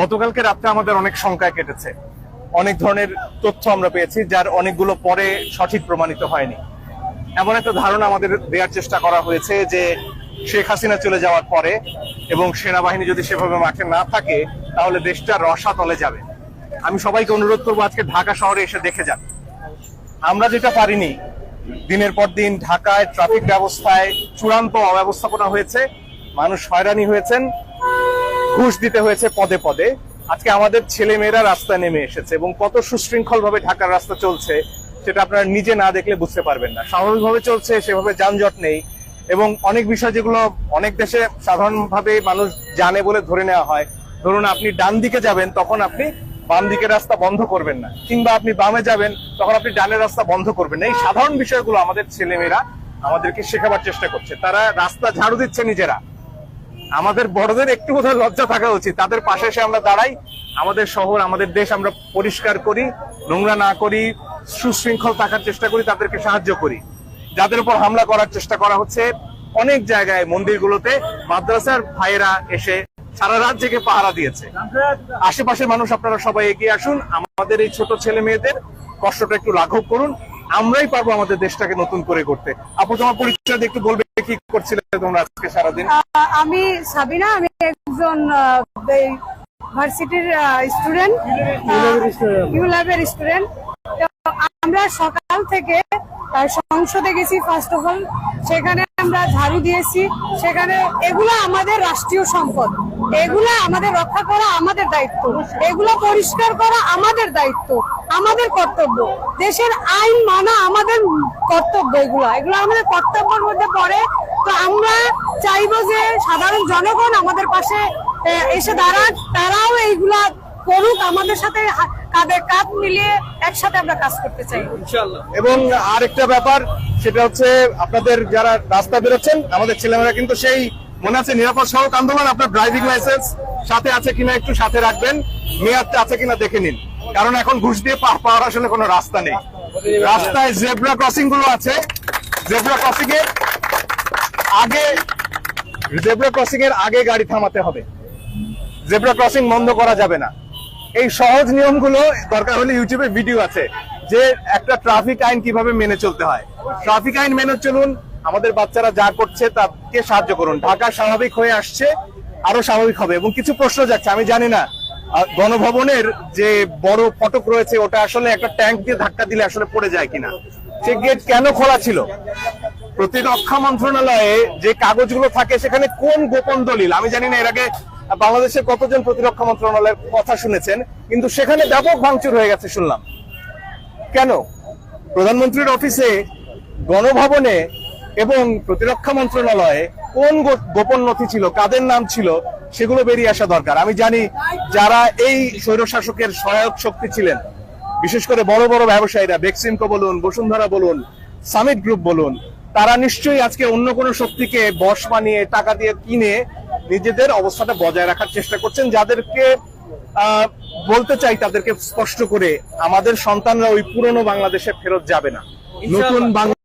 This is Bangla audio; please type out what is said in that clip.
গতকালকে রাত্রে আমাদের অনেক সংখ্যায় কেটেছে। অনেক ধরনের তথ্য আমরা পেয়েছি, যার অনেকগুলো পরে সঠিক প্রমাণিত হয়নি। এমন একটা ধারণা আমাদের দেওয়ার চেষ্টা করা হয়েছে যে শেখ হাসিনা চলে যাওয়ার পরে এবং সেনাবাহিনী যদি সেভাবে মাঠে না থাকে, তাহলে দেশটা রসা তলে যাবে। আমি সবাইকে অনুরোধ করব আজকে ঢাকা শহরে এসে দেখে যান। আমরা যেটা পারিনি, দিনের পর দিন ঢাকায় ট্রাফিক ব্যবস্থায় চূড়ান্ত অব্যবস্থাপনা হয়েছে, মানুষ হয়রানি হয়েছেন ঘুষ দিতে হয়েছে পদে পদে। আজকে আমাদের ছেলে মেয়েরা রাস্তায় নেমে এসেছে এবং কত সুশৃঙ্খল ভাবে ঢাকার রাস্তা চলছে সেটা আপনারা নিজে না দেখলে বুঝতে পারবেন না। স্বাভাবিকভাবে চলছে, সেভাবে যানজট নেই এবং অনেক বিষয় যেগুলো অনেক দেশে সাধারণভাবে মানুষ জানে বলে ধরে নেওয়া হয়। ধরুন আপনি ডান দিকে যাবেন, তখন আপনি বাম দিকের রাস্তা বন্ধ করবেন না। কিংবা আপনি বামে যাবেন, তখন আপনি ডানের রাস্তা বন্ধ করবেন না। এই সাধারণ বিষয়গুলো আমাদের ছেলেমেয়েরা আমাদেরকে শেখাবার চেষ্টা করছে। তারা রাস্তা ঝাড়ু দিচ্ছে নিজেরা। আমাদের বড়দের একটু বোধহয় লজ্জা থাকা উচিত। তাদের পাশে এসে আমরা দাঁড়াই, আমাদের শহর, আমাদের দেশ আমরা পরিষ্কার করি, নোংরা না করি, সুশৃঙ্খল থাকার চেষ্টা করি, তাদেরকে সাহায্য করি। যাদের উপর হামলা করার চেষ্টা করা হচ্ছে, অনেক জায়গায়, মন্দিরগুলোতে মাদ্রাসার ভাইয়েরা এসে সারা রাত জেগে পাহারা দিয়েছে। আশেপাশের মানুষ আপনারা সবাই এগিয়ে আসুন, আমাদের এই ছোট ছেলে মেয়েদের কষ্টটা একটু লাঘব করুন, আমরাই পারব আমাদের দেশটাকে নতুন করে করতে আপু, তোমার পরিচয় একটু বলবে কি করছিলে তোমরা আজকে সারাদিন? আহ, আমি সাবিনা আমি একজন ভার্সিটির স্টুডেন্ট ইউলাবের স্টুডেন্ট। আমরা সকাল থেকে সংসদে গেছি ফার্স্ট অফ অল সেখানে আমরা ঝাড়ু দিয়েছি। সেখানে এগুলো আমাদের রাষ্ট্রীয় সম্পদ। এগুলো আমাদের রক্ষা করা আমাদের দায়িত্ব। এগুলো পরিষ্কার করা আমাদের দায়িত্ব আমাদের কর্তব্য। দেশের আইন মানা আমাদের কর্তব্য এগুলো। এগুলো আমাদের কর্তব্যের মধ্যে পড়ে। তো আমরা চাইব যে সাধারণ জনগণ আমাদের পাশে এসে দাঁড়াক। তারাও এইগুলা করুক। আমাদের সাথে কাঁধে কাঁধ মিলিয়ে একসাথে আমরা কাজ করতে চাই। এবং আরেকটা ব্যাপার সেটা হচ্ছে আপনাদের যারা রাস্তা বেরোচ্ছেন আমাদের ছেলেমেয়েরা কিন্তু সেই মনে আছে নিরাপদ সড়ক আন্দোলন, আপনার ড্রাইভিং লাইসেন্স সাথে আছে কিনা একটু সাথে রাখবেন, মেয়াদটা আছে কিনা দেখে নিন। কারণ এখন ঘুষ দিয়ে পাওয়ার আসলে কোনো রাস্তা নেই। রাস্তায় জেব্রা ক্রসিংগুলো আছে। জেব্রা ক্রসিং এর আগে জেব্রা ক্রসিং এর আগে গাড়ি থামাতে হবে। জেব্রা ক্রসিং বন্ধ করা যাবে না। এই সহজ নিয়মগুলো দরকার হলে ইউটিউবে ভিডিও আছে, যে একটা ট্রাফিক আইন কীভাবে মেনে চলতে হয়। ট্রাফিক আইন মেনে চলুন আমাদের বাচ্চারা যা করছে তাকে সাহায্য করুন। ঢাকা স্বাভাবিক হয়ে আসছে, আরও স্বাভাবিক হবে। এবং কিছু প্রশ্ন যাচ্ছে, আমি জানি না। গণভবনের যে বড় ফটক রয়েছে, ওটা আসলে একটা ট্যাঙ্ক দিয়ে ধাক্কা দিলে আসলে পড়ে যায় কিনা? সে গেট কেন খোলা ছিল? প্রতিরক্ষা মন্ত্রণালয়ে যে কাগজগুলো থাকে, সেখানে কোন গোপন দলিল? আমি জানি না, এর আগে বাংলাদেশের কতজন প্রতিরক্ষা মন্ত্রণালয়ের কথা শুনেছেন, কিন্তু সেখানে ব্যাপক ভাঙচুর হয়ে গেছে শুনলাম। কেন? প্রধানমন্ত্রীর অফিসে গণভবনে এবং প্রতিরক্ষা মন্ত্রণালয়ে কোন গোপন নথি ছিল কাদের নাম ছিল সেগুলো বেরিয়ে আসা দরকার। আমি জানি যারা এই স্বৈরশাসকের সহায়ক শক্তি ছিলেন বিশেষ করে বড় বড় ব্যবসায়ীরা বেক্সিমকো বলুন বসুন্ধরা বলুন সামিট গ্রুপ বলুন তারা নিশ্চয়ই আজকে অন্য কোনো শক্তিকে বশ বানিয়ে টাকা দিয়ে কিনে নিজেদের অবস্থাটা বজায় রাখার চেষ্টা করছেন যাদেরকে আহ, বলতে চাই তাদেরকে স্পষ্ট করে আমাদের সন্তানরা ওই পুরনো বাংলাদেশে ফেরত যাবে না। নতুন বাংলা